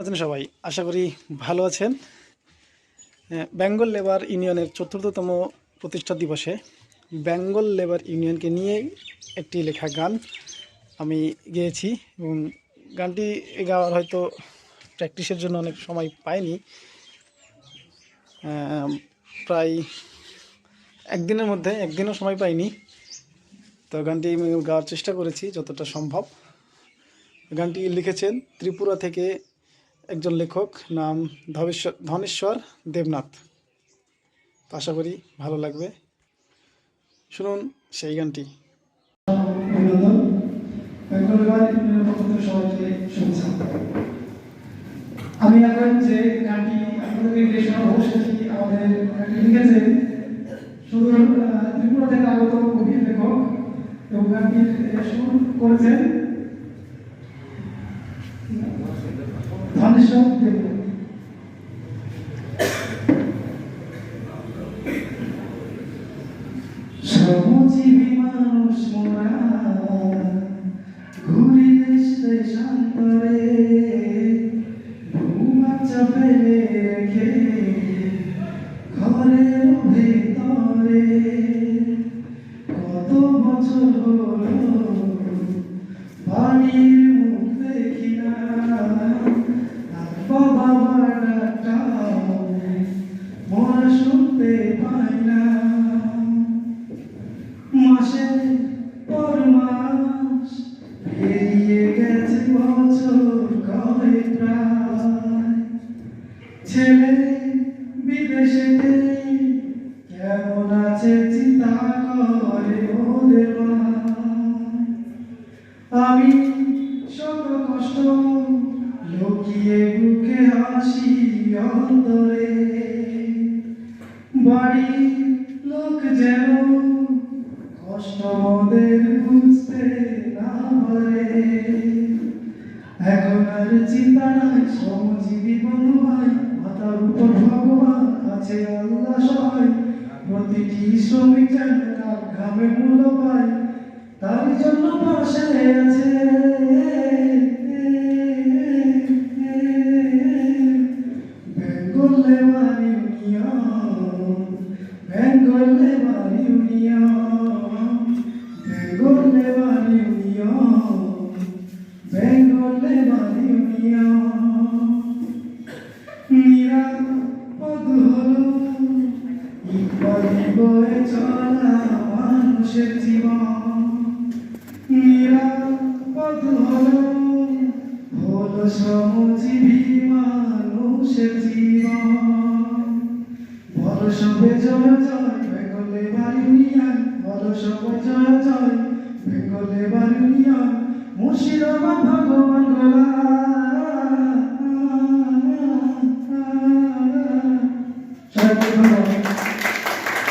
আছেন সবাই? আশা করি ভালো আছেন। বেঙ্গল লেবার ইউনিয়নের চতুর্থতম প্রতিষ্ঠা দিবসে বেঙ্গল লেবার ইউনিয়নকে নিয়ে একটি লেখা গান আমি গেয়েছি এবং গানটি গাওয়ার হয়তো প্র্যাকটিসের জন্য অনেক সময় পাইনি। প্রায় একদিনের মধ্যে, একদিনও সময় পাইনি। তো গানটি গাওয়ার চেষ্টা করেছি যতটা সম্ভব। গানটি লিখেছেন ত্রিপুরা থেকে একজন লেখক নাম ধবেশ্বর ধনেশ্বর দেবনাথ। তো আশা করি ভালো লাগবে। শুনুন সেই গানটি। আমি এখন যে গানটি আপনাদের অবশ্যই আমাদের লিখেছেন। শুধু ত্রিপুরা থেকে আগত কবি লেখক এবং গানটির আহ, সুর করেছেন। শ্রমজীবী মানুষ মোরা, ঘুরি দেশ দেশান্তরে ঘুমাচ্ছা ফেলে রেখে ঘরের ভিতরে কত বছর হলো বাড়ির মুখ দেখি না। আর বাবা মারাটাও শুনতে পাই ছেলে বিদেশে কেমন আছে চিন্তা করে মা? আমি শত কষ্ট লুকিয়ে বুকে হাসি অন্তরে। বাড়ির লোক যেন কষ্ট ওদের বুঝতে না পারে। এখন আর চিন্তা নাই, শ্রমজীবী বন্ধু মাথার উপর ভগবান আছে, আল্লাহ সহায় প্রতিটি শ্রমিক যেন তার ঘামে মূল্য পায় তার জন্য পাশে আছে। Bengal labour union Bengal labour union Bengal labour union. বয়ে চলা মানুষের জীবন নিরাপদ হলো হলো শ্রমজীবী মানুষের জীবন বলো সবে জয় জয় বেঙ্গলে বাড়িউনিয়ান বলো সবে জয় জয় বেঙ্গলে বাড়িউনিয়ান মুর্শিদাবাদ ভগবান